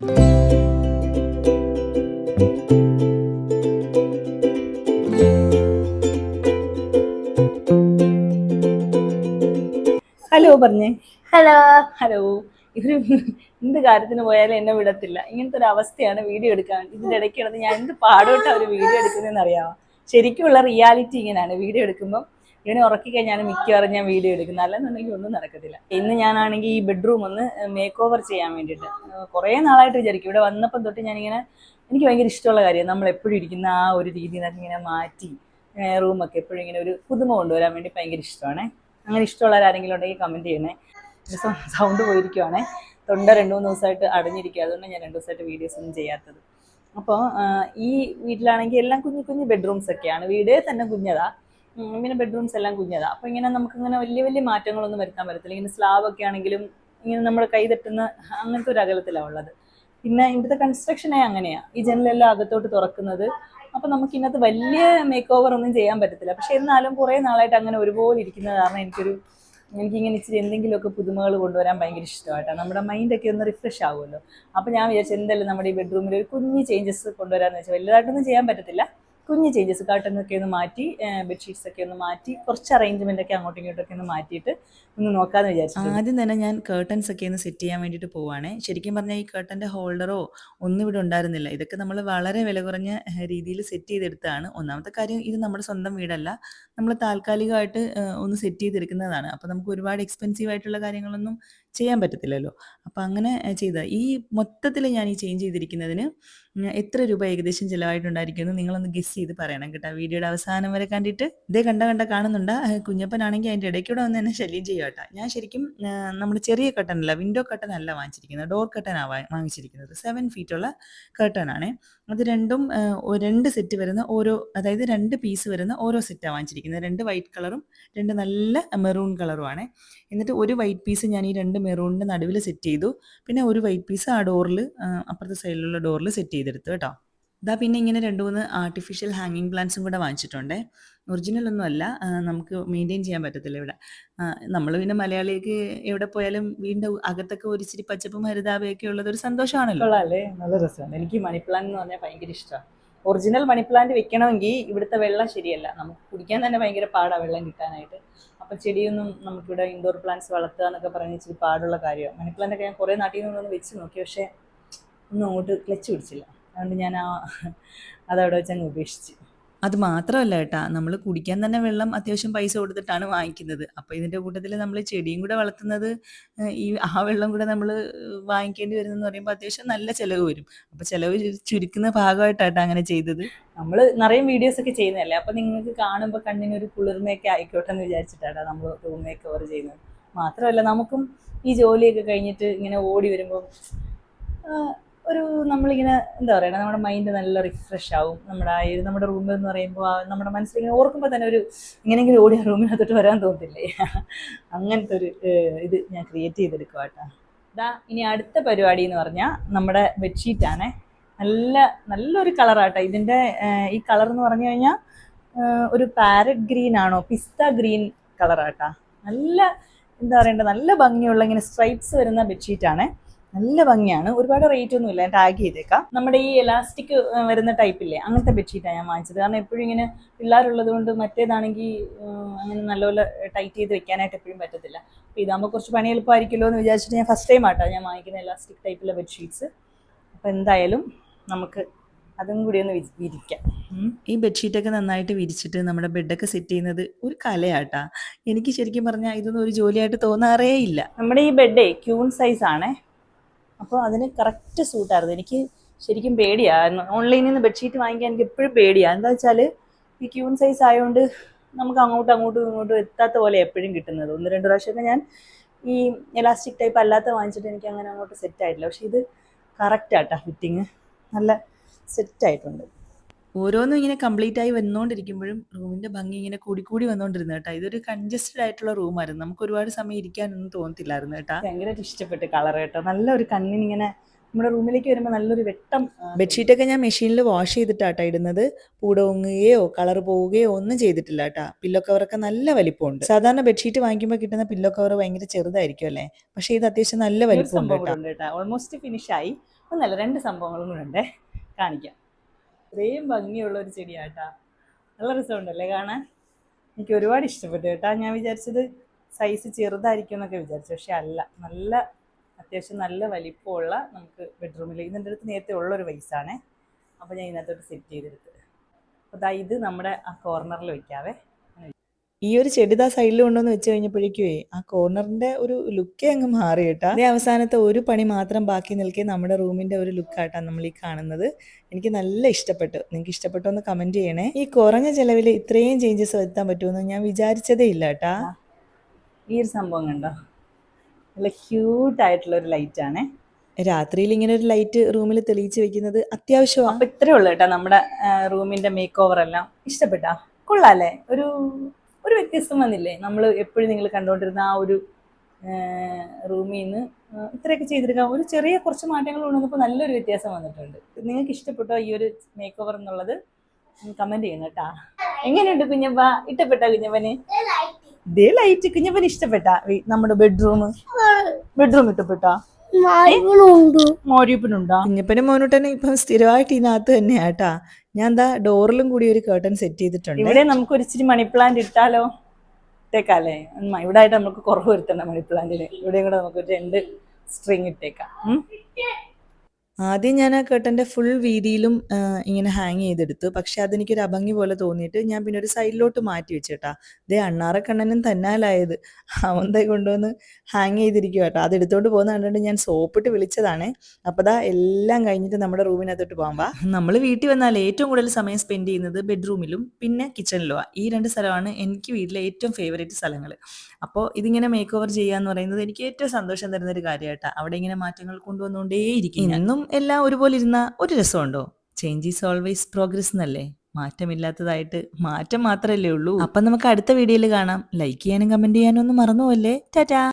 Hello പറഞ്ഞേ. Hello. Hello. ഇവർ എന്ത് കാര്യത്തിന് പോയാലും എന്നെ വിടത്തില്ല. ഇങ്ങനത്തെ ഒരു അവസ്ഥയാണ് വീഡിയോ എടുക്കാൻ. ഇതിന്റെ ഇടയ്ക്ക് കിടന്ന് ഞാൻ എന്ത് പാടോട്ടാ ഒരു വീഡിയോ എടുക്കുന്നതെന്ന് അറിയാമോ ശരിക്കുള്ള റിയാലിറ്റി ഇങ്ങനെയാണ് വീഡിയോ എടുക്കുമ്പോൾ ഇവനെ ഉറക്കി കഴിഞ്ഞാൽ മിക്കവാറും ഞാൻ വീഡിയോ എടുക്കുന്നത് അല്ലെന്നുണ്ടെങ്കിൽ ഒന്നും നടക്കത്തില്ല. ഇന്ന് ഞാനാണെങ്കിൽ ഈ ബെഡ്റൂം ഒന്ന് മേക്ക് ഓവർ ചെയ്യാൻ വേണ്ടിയിട്ട് കുറേ നാളായിട്ട് വിചാരിക്കും. ഇവിടെ വന്നപ്പം തൊട്ട് ഞാനിങ്ങനെ എനിക്ക് ഭയങ്കര ഇഷ്ടമുള്ള കാര്യം നമ്മൾ എപ്പോഴും ഇരിക്കുന്ന ആ ഒരു രീതിയിൽ നിന്നൊക്കെ ഇങ്ങനെ മാറ്റി റൂമൊക്കെ എപ്പോഴും ഇങ്ങനെ ഒരു പുതുമ കൊണ്ടുവരാൻ വേണ്ടി ഭയങ്കര ഇഷ്ടമാണ്. അങ്ങനെ ഇഷ്ടമുള്ളവരാരെങ്കിലും ഉണ്ടെങ്കിൽ കമന്റ് ചെയ്യണേ. സൗണ്ട് പോയിരിക്കുവാണേ. തൊണ്ട രണ്ട് മൂന്ന് ദിവസമായിട്ട് അടഞ്ഞിരിക്കുക. അതുകൊണ്ട് ഞാൻ രണ്ട് ദിവസമായിട്ട് വീഡിയോസ് ഒന്നും ചെയ്യാത്തത്. അപ്പോൾ ഈ വീട്ടിലാണെങ്കിൽ എല്ലാം കുഞ്ഞു കുഞ്ഞു ബെഡ്റൂംസ് ഒക്കെയാണ്. വീടേ തന്നെ കുഞ്ഞതാ. പിന്നെ ബെഡ്റൂംസ് എല്ലാം കുഞ്ഞതാണ് അപ്പോൾ ഇങ്ങനെ നമുക്ക് ഇങ്ങനെ വലിയ വലിയ മാറ്റങ്ങളൊന്നും വരുത്താൻ പറ്റത്തില്ല. ഇങ്ങനെ സ്ലാബ് ഒക്കെ ആണെങ്കിലും ഇങ്ങനെ നമ്മൾ കൈ തട്ടുന്ന അങ്ങനത്തെ ഒരു അകലത്തിലാണ് ഉള്ളത്. പിന്നെ ഇവിടുത്തെ കൺസ്ട്രക്ഷനെ അങ്ങനെയാണ് ഈ ജനലെല്ലാം അകത്തോട്ട് തുറക്കുന്നത്. അപ്പോൾ നമുക്ക് ഇന്നത്തെ വലിയ മേക്ക് ഓവർ ഒന്നും ചെയ്യാൻ പറ്റത്തില്ല. പക്ഷെ എന്നാലും കുറേ നാളായിട്ട് അങ്ങനെ ഒരുപോലെ ഇരിക്കുന്നത് കാരണം എനിക്കൊരു എനിക്കിങ്ങനെ ഇച്ചിരി എന്തെങ്കിലുമൊക്കെ പുതുമകൾ കൊണ്ടുവരാൻ ഭയങ്കര ഇഷ്ടമായിട്ടാണ് നമ്മുടെ മൈൻഡൊക്കെ ഒന്ന് റിഫ്രഷ് ആവുമല്ലോ. അപ്പോൾ ഞാൻ വിചാരിച്ചു എന്തായാലും നമ്മുടെ ഈ ബെഡ്റൂമിൽ ഒരു കുഞ്ഞു ചേഞ്ചസ് കൊണ്ടുവരാമെന്ന് വെച്ചാൽ വലുതായിട്ടൊന്നും ചെയ്യാൻ പറ്റത്തില്ല. കുഞ്ഞ് ചേഞ്ചസ് കാട്ടനൊക്കെ ഒന്ന് മാറ്റി ബെഡ്ഷീറ്റ്സ് ഒക്കെ ഒന്ന് മാറ്റി കുറച്ച് അറേഞ്ച്മെന്റ് ഒക്കെ അങ്ങോട്ടും ഇങ്ങോട്ടും ഒക്കെ ഒന്ന് മാറ്റിയിട്ട് ഒന്ന് നോക്കാമെന്ന് വിചാരിച്ചു ആദ്യം തന്നെ ഞാൻ കേർട്ടൻസ് ഒക്കെ ഒന്ന് സെറ്റ് ചെയ്യാൻ വേണ്ടിയിട്ട് പോവാണേ. ശരിക്കും പറഞ്ഞാൽ ഈ കേർട്ടന്റെ ഹോൾഡറോ ഒന്നും ഇവിടെ ഉണ്ടായിരുന്നില്ല. ഇതൊക്കെ നമ്മൾ വളരെ വില കുറഞ്ഞ രീതിയിൽ സെറ്റ് ചെയ്തെടുത്തതാണ്. ഒന്നാമത്തെ കാര്യം ഇത് നമ്മുടെ സ്വന്തം വീടല്ല. നമ്മൾ താൽക്കാലികമായിട്ട് ഒന്ന് സെറ്റ് ചെയ്തെടുക്കുന്നതാണ് അപ്പോൾ നമുക്ക് ഒരുപാട് എക്സ്പെൻസീവ് ആയിട്ടുള്ള കാര്യങ്ങളൊന്നും ചെയ്യാൻ പറ്റത്തില്ലല്ലോ. അപ്പോൾ അങ്ങനെ ചെയ്ത. ഈ മൊത്തത്തിൽ ഞാൻ ഈ ചേഞ്ച് ചെയ്തിരിക്കുന്നതിന് എത്ര രൂപ ഏകദേശം ചിലവായിട്ടുണ്ടായിരിക്കുമെന്ന് നിങ്ങളൊന്ന് ഗസ് ചെയ്ത് പറയണം കേട്ടോ. വീഡിയോയുടെ അവസാനം വരെ കണ്ടിട്ട് ഇതേ കണ്ട കണ്ട കാണുന്നുണ്ട്. കുഞ്ഞപ്പനാണെങ്കിൽ അതിന്റെ ഇടയ്ക്കൂടെ വന്ന് എന്നെ ശല്യം ചെയ്യും ഞാൻ ശരിക്കും നമ്മൾ ചെറിയ കട്ടനല്ല വിൻഡോ കട്ടൻ അല്ല വാങ്ങിച്ചിരിക്കുന്നത്. ഡോർ കട്ടനാണ് വാങ്ങിച്ചിരിക്കുന്നത്. സെവൻ ഫീറ്റുള്ള ആണ്. അത് രണ്ടും രണ്ട് സെറ്റ് വരുന്ന ഓരോ അതായത് രണ്ട് പീസ് വരുന്ന ഓരോ സെറ്റാണ് വാങ്ങിച്ചിരിക്കുന്നത്. രണ്ട് വൈറ്റ് കളറും രണ്ട് നല്ല മെറൂൺ കളറുമാണ് എന്നിട്ട് ഒരു വൈറ്റ് പീസ് ഞാൻ ഈ രണ്ട് മെറൂണിന്റെ നടുവിൽ സെറ്റ് ചെയ്തു. പിന്നെ ഒരു വൈറ്റ് പീസ് ആ ഡോറിൽ അപ്പുറത്തെ സൈഡിലുള്ള ഡോറിൽ സെറ്റ് ചെയ്തെടുത്തു കേട്ടോ. ഇതാ പിന്നെ ഇങ്ങനെ രണ്ട് മൂന്ന് ആർട്ടിഫിഷ്യൽ ഹാങ്ങിങ് പ്ലാന്റ്സും കൂടെ വാങ്ങിച്ചിട്ടുണ്ട്. ഒറിജിനൽ ഒന്നും അല്ല നമുക്ക് മെയിന്റെയിൻ ചെയ്യാൻ പറ്റത്തില്ല ഇവിടെ. നമ്മൾ പിന്നെ മലയാളിക്ക് എവിടെ പോയാലും വീടിന്റെ അകത്തൊക്കെ ഒരു ഇച്ചിരി പച്ചപ്പും ഹരിതാപയൊക്കെ ഉള്ളത് ഒരു സന്തോഷമാണല്ലോ. അല്ലേ നല്ല രസമാണ്. എനിക്ക് മണി പ്ലാന്റ് എന്ന് പറഞ്ഞാൽ ഭയങ്കര ഇഷ്ടമാണ് ഒറിജിനൽ മണി പ്ലാന്റ് വെക്കണമെങ്കിൽ ഇവിടുത്തെ വെള്ളം ശരിയല്ല. നമുക്ക് കുടിക്കാൻ തന്നെ ഭയങ്കര പാടാണ് വെള്ളം കിട്ടാനായിട്ട്. അപ്പം ചെടിയൊന്നും നമുക്കിവിടെ ഇൻഡോർ പ്ലാന്റ്സ് വളർത്തുക എന്നൊക്കെ പറഞ്ഞ് ഇച്ചിരി പാടുള്ള കാര്യമാണ്. മണി പ്ലാന്റ് ഒക്കെ ഞാൻ കുറേ നാട്ടിൽ നിന്നൊന്ന് വെച്ച് നോക്കി. പക്ഷേ ഒന്നും അങ്ങോട്ട് ക്ലച്ച് പിടിച്ചില്ല. അതുകൊണ്ട് ഞാൻ ആ അതവിടെ വെച്ച് അങ്ങ് ഉപേക്ഷിച്ചു. അത് മാത്രമല്ല കേട്ടാ നമ്മൾ കുടിക്കാൻ തന്നെ വെള്ളം അത്യാവശ്യം പൈസ കൊടുത്തിട്ടാണ് വാങ്ങിക്കുന്നത്. അപ്പോൾ ഇതിന്റെ കൂട്ടത്തിൽ നമ്മൾ ചെടിയും കൂടെ വളർത്തുന്നത് ഈ ആ വെള്ളം കൂടെ നമ്മൾ വാങ്ങിക്കേണ്ടി വരുന്നെന്ന് പറയുമ്പോൾ അത്യാവശ്യം നല്ല ചിലവ് വരും. അപ്പോൾ ചിലവ് ചുരുക്കുന്ന ഭാഗമായിട്ടാണ് അങ്ങനെ ചെയ്തത്. നമ്മൾ നിറയെ വീഡിയോസ് ഒക്കെ ചെയ്യുന്നതല്ലേ? അപ്പോൾ നിങ്ങൾക്ക് കാണുമ്പോൾ കണ്ണിന് ഒരു കുളിർമയൊക്കെ ആയിക്കോട്ടെ എന്ന് വിചാരിച്ചിട്ടാണ് നമ്മൾ റൂം മേക്ക് ഓവർ ചെയ്യുന്നത്. മാത്രമല്ല നമുക്കും ഈ ജോലിയൊക്കെ കഴിഞ്ഞിട്ട് ഇങ്ങനെ ഓടി വരുമ്പോൾ ഒരു നമ്മളിങ്ങനെ എന്താ പറയുക നമ്മുടെ മൈൻഡ് നല്ല റിഫ്രഷ് ആവും. നമ്മുടെ ആ ഒരു നമ്മുടെ റൂമിൽ എന്ന് പറയുമ്പോൾ നമ്മുടെ മനസ്സിലിങ്ങനെ ഓർക്കുമ്പോൾ തന്നെ ഒരു ഇങ്ങനെയെങ്കിലും ഓടി ആ റൂമിനകത്തോട്ട് വരാൻ തോന്നില്ലേ? അങ്ങനത്തെ ഒരു ഇത് ഞാൻ ക്രിയേറ്റ് ചെയ്തെടുക്കുക കേട്ടോ ഇതാ ഇനി അടുത്ത പരിപാടി എന്ന് പറഞ്ഞാൽ നമ്മുടെ ബെഡ്ഷീറ്റാണ് നല്ല നല്ലൊരു കളറാട്ടോ ഇതിന്റെ ഈ കളർ എന്ന് പറഞ്ഞു കഴിഞ്ഞാൽ ഒരു പാരറ്റ് ഗ്രീൻ ആണോ പിസ്ത ഗ്രീൻ കളറാട്ടാ നല്ല എന്താ പറയണ്ടത് നല്ല ഭംഗിയുള്ള ഇങ്ങനെ സ്ട്രൈപ്സ് വരുന്ന ബെഡ്ഷീറ്റാണ് നല്ല ഭംഗിയാണ്. ഒരുപാട് റേറ്റ് ഒന്നും ഇല്ല. ടാഗ് ചെയ്തേക്കാം. നമ്മുടെ ഈ എലാസ്റ്റിക് വരുന്ന ടൈപ്പില്ലേ അങ്ങനത്തെ ബെഡ്ഷീറ്റാണ് ഞാൻ വാങ്ങിച്ചത്. കാരണം എപ്പോഴും ഇങ്ങനെ പിള്ളേരുള്ളത് കൊണ്ട് മറ്റേതാണെങ്കിൽ അങ്ങനെ നല്ലപോലെ ടൈറ്റ് ചെയ്ത് വെക്കാനായിട്ട് എപ്പോഴും പറ്റത്തില്ല. അപ്പോൾ ഇതാകുമ്പോൾ കുറച്ച് പണി എളുപ്പമായിരിക്കുമല്ലോ എന്ന് വിചാരിച്ചിട്ട് ഞാൻ ഫസ്റ്റ് ടൈം ആട്ടോ ഞാൻ വാങ്ങിക്കുന്ന എലാസ്റ്റിക് ടൈപ്പിലെ ബെഡ്ഷീറ്റ്സ് അപ്പോൾ എന്തായാലും നമുക്ക് അതും കൂടി ഒന്ന് വിരി- വിരിക്കാം. ഈ ബെഡ്ഷീറ്റൊക്കെ നന്നായിട്ട് വിരിച്ചിട്ട് നമ്മുടെ ബെഡൊക്കെ സെറ്റ് ചെയ്യുന്നത് ഒരു കലയാട്ടാ. എനിക്ക് ശരിക്കും പറഞ്ഞാൽ ഇതൊന്നും ഒരു ജോലിയായിട്ട് തോന്നാറേ ഇല്ല നമ്മുടെ ഈ ബെഡേ ക്യൂൺ സൈസ് ആണേ. അപ്പോൾ അതിന് കറക്റ്റ് സൂട്ടായിരുന്നു എനിക്ക് ശരിക്കും പേടിയായിരുന്നു ഓൺലൈനിൽ നിന്ന് ബെഡ്ഷീറ്റ് വാങ്ങിക്കാൻ എനിക്ക് എപ്പോഴും പേടിയാണ് എന്താ വെച്ചാൽ ഈ ക്യൂൺ സൈസ് ആയതുകൊണ്ട് നമുക്ക് അങ്ങോട്ടും അങ്ങോട്ടും ഇങ്ങോട്ടും എത്താത്ത പോലെ എപ്പോഴും കിട്ടുന്നത്. ഒന്ന് രണ്ട് പ്രാവശ്യമൊക്കെ ഞാൻ ഈ എലാസ്റ്റിക് ടൈപ്പ് അല്ലാത്ത വാങ്ങിച്ചിട്ട് എനിക്ക് അങ്ങനെ അങ്ങോട്ട് സെറ്റ് ആയിട്ടില്ല. പക്ഷെ ഇത് കറക്റ്റ് ആട്ടാ ഫിറ്റിങ് നല്ല സെറ്റ് ആയിട്ടുണ്ട്. ഓരോന്നും ഇങ്ങനെ കംപ്ലീറ്റ് ആയി വന്നുകൊണ്ടിരിക്കുമ്പോഴും റൂമിന്റെ ഭംഗി ഇങ്ങനെ കൂടി കൂടി വന്നുകൊണ്ടിരുന്നു കേട്ടോ. ഇതൊരു കൺജസ്റ്റഡ് ആയിട്ടുള്ള റൂമായിരുന്നു നമുക്ക് ഒരുപാട് സമയം ഇരിക്കാനൊന്നും തോന്നത്തില്ലായിരുന്നു കേട്ടാ. ഭയങ്കരമായിട്ട് ഇഷ്ടപ്പെട്ട് കളർ കേട്ടോ. നല്ലൊരു കണ്ണിനിങ്ങനെ നമ്മുടെ റൂമിലേക്ക് വരുമ്പോൾ നല്ലൊരു വെട്ടം ബെഡ്ഷീറ്റൊക്കെ ഞാൻ മെഷീനിൽ വാഷ് ചെയ്തിട്ടാട്ടാ ഇടുന്നത്. പൂട ഉങ്ങുകയോ കളർ പോവുകയോ ഒന്നും ചെയ്തിട്ടില്ല കേട്ടാ. പില്ലോ കവറൊക്കെ നല്ല വലിപ്പമുണ്ട്. സാധാരണ ബെഡ്ഷീറ്റ് വാങ്ങിക്കുമ്പോൾ കിട്ടുന്ന പില്ലോ കവർ ഭയങ്കര ചെറുതായിരിക്കും അല്ലേ? പക്ഷേ ഇത് അത്യാവശ്യം നല്ല വലിപ്പം ഒരു വലിപ്പമുണ്ട് കേട്ടോ. കൂടെ ഓൾമോസ്റ്റ് ഫിനിഷായി ഒന്നല്ല രണ്ട് സംഭവങ്ങളും കൂടെ ഉണ്ട്. കാണിക്കാം. ഇത്രയും ഭംഗിയുള്ള ഒരു ചെടിയാട്ടാ. നല്ല രസമുണ്ടല്ലേ കാണാൻ? എനിക്ക് ഒരുപാട് ഇഷ്ടപ്പെട്ടു കേട്ടാ. ഞാൻ വിചാരിച്ചത് സൈസ് ചെറുതായിരിക്കും എന്നൊക്കെ വിചാരിച്ചു. പക്ഷെ അല്ല. നല്ല അത്യാവശ്യം നല്ല വലിപ്പമുള്ള നമുക്ക് ബെഡ്റൂമിൽ ഇതിന്റെ അടുത്ത് നേരത്തെ ഉള്ളൊരു വൈസാണേ അപ്പോൾ ഞാൻ ഇതിനകത്തോട്ട് സെറ്റ് ചെയ്തെടുത്ത്. അപ്പോൾ ഇത് നമ്മുടെ ആ കോർണറിൽ വെക്കാവേ. ഈ ഒരു ചെടി ദാ സൈഡിൽ കൊണ്ടുവന്ന് വെച്ച് കഴിഞ്ഞപ്പോഴേക്കുവേ ആ കോർണറിന്റെ ഒരു ലുക്കേ അങ്ങ് മാറി കേട്ടാ. അതേ അവസാനത്തെ ഒരു പണി മാത്രം ബാക്കി നിൽക്കേ നമ്മുടെ റൂമിന്റെ ഒരു ലുക്കായിട്ടാണ് നമ്മൾ ഈ കാണുന്നത്. എനിക്ക് നല്ല ഇഷ്ടപ്പെട്ടു. നിങ്ങൾക്ക് ഇഷ്ടപ്പെട്ടോ എന്ന് കമന്റ് ചെയ്യണേ. ഈ കുറഞ്ഞ ചെലവിൽ ഇത്രയും ചേഞ്ചസ് വരുത്താൻ പറ്റുമെന്ന് ഞാൻ വിചാരിച്ചതേ ഇല്ല കേട്ടാ. ഈ ഒരു സംഭവം കണ്ടോ? നല്ല ക്യൂട്ട് ആയിട്ടുള്ള ഒരു ലൈറ്റ് ആണേ. രാത്രിയിൽ ഇങ്ങനെ ഒരു ലൈറ്റ് റൂമിൽ തെളിയിച്ച് വെക്കുന്നത് അത്യാവശ്യമാണ് അപ്പൊ ഇത്രേ ഉള്ളൂ കേട്ടോ നമ്മുടെ റൂമിന്റെ മേക്ക് ഓവർ എല്ലാം. ഇഷ്ടപ്പെട്ടാ? കൊള്ളാല്ലേ ഒരു ഒരു വ്യത്യസ്തം വന്നില്ലേ? നമ്മൾ എപ്പോഴും നിങ്ങൾ കണ്ടുകൊണ്ടിരുന്ന ആ ഒരു റൂമിൽ നിന്ന് ഇത്രയൊക്കെ ചെയ്തെടുക്കാം ഒരു ചെറിയ കുറച്ച് മാറ്റങ്ങൾ കൊണ്ടുവന്നപ്പോൾ നല്ലൊരു വ്യത്യാസം വന്നിട്ടുണ്ട്. നിങ്ങൾക്ക് ഇഷ്ടപ്പെട്ടോ ഈ ഒരു മേക്ക് ഓവർ എന്നുള്ളത് കമന്റ് ചെയ്യണം കേട്ടാ. എങ്ങനെയുണ്ട് കുഞ്ഞപ്പ? ഇഷ്ടപ്പെട്ടോ കുഞ്ഞപ്പന്? ഇതേ ലൈറ്റ് കുഞ്ഞപ്പന് ഇഷ്ടപ്പെട്ട. നമ്മുടെ ബെഡ്റൂം ബെഡ്റൂം ഇഷ്ടപ്പെട്ടോ മോരിയപ്പനുണ്ടോ. കുഞ്ഞപ്പനും മോനൂട്ടനും ഇപ്പം സ്ഥിരമായിട്ട് ഇതിനകത്ത് തന്നെയാട്ടാ ഞാൻ എന്താ ഡോറിലും കൂടി ഒരു കേട്ടൺ സെറ്റ് ചെയ്തിട്ടുണ്ട്. ഇവിടെ നമുക്ക് ഒരു ഇച്ചിരി മണി പ്ലാന്റ് ഇട്ടാലോ? ഇട്ടേക്കാല്ലേ? ഇവിടെ ആയിട്ട് നമുക്ക് കുറവ് വരുത്തണ്ട മണി പ്ലാന്റിന് ഇവിടെയും കൂടെ നമുക്ക് രണ്ട് സ്ട്രിങ് ഇട്ടേക്കാം. ആദ്യം ഞാൻ ആ കേട്ടന്റെ ഫുൾ വീതിയിലും ഇങ്ങനെ ഹാങ് ചെയ്തെടുത്തു. പക്ഷെ അതെനിക്കൊരു അഭംഗി പോലെ തോന്നിയിട്ട് ഞാൻ പിന്നെ ഒരു സൈഡിലോട്ട് മാറ്റി വെച്ചേട്ടാ. ദേ അണ്ണാറക്കണ്ണനും തന്നാലായത്. അവൻ തൈ കൊണ്ടുവന്ന് ഹാങ് ചെയ്തിരിക്കുക കേട്ടോ. അത് എടുത്തോണ്ട് പോകുന്ന കണ്ടിട്ട് ഞാൻ സോപ്പിട്ട് വിളിച്ചതാണേ. അപ്പോൾ ദാ എല്ലാം കഴിഞ്ഞിട്ട് നമ്മുടെ റൂമിനകത്തോട്ട് വാ. നമ്മൾ വീട്ടിൽ വന്നാൽ ഏറ്റവും കൂടുതൽ സമയം സ്പെൻഡ് ചെയ്യുന്നത് ബെഡ്റൂമിലും പിന്നെ കിച്ചണിലുമാണ് ഈ രണ്ട് സ്ഥലമാണ് എനിക്ക് വീട്ടിലെ ഏറ്റവും ഫേവറേറ്റ് സ്ഥലങ്ങൾ അപ്പോൾ ഇതിങ്ങനെ മേക്ക് ഓവർ ചെയ്യുക ചെയ്യാന്ന് പറയുന്നത് എനിക്ക് ഏറ്റവും സന്തോഷം തരുന്ന ഒരു കാര്യമായിട്ടാണ് അവിടെ ഇങ്ങനെ മാറ്റങ്ങൾ കൊണ്ടുവന്നുകൊണ്ടേയിരിക്കും എന്നും എല്ലാം ഒരുപോലെ ഇരുന്ന ഒരു രസമുണ്ടോ? ചേഞ്ച് ഈസ് ഓൾവേസ് പ്രോഗ്രസ് എന്നല്ലേ? മാറ്റമില്ലാത്തതായിട്ട് മാറ്റം മാത്രമല്ലേ ഉള്ളൂ. അപ്പം നമുക്ക് അടുത്ത വീഡിയോയിൽ കാണാം. ലൈക്ക് ചെയ്യാനും കമന്റ് ചെയ്യാനും ഒന്നും മറന്നുപോല്ലേ ടാറ്റാ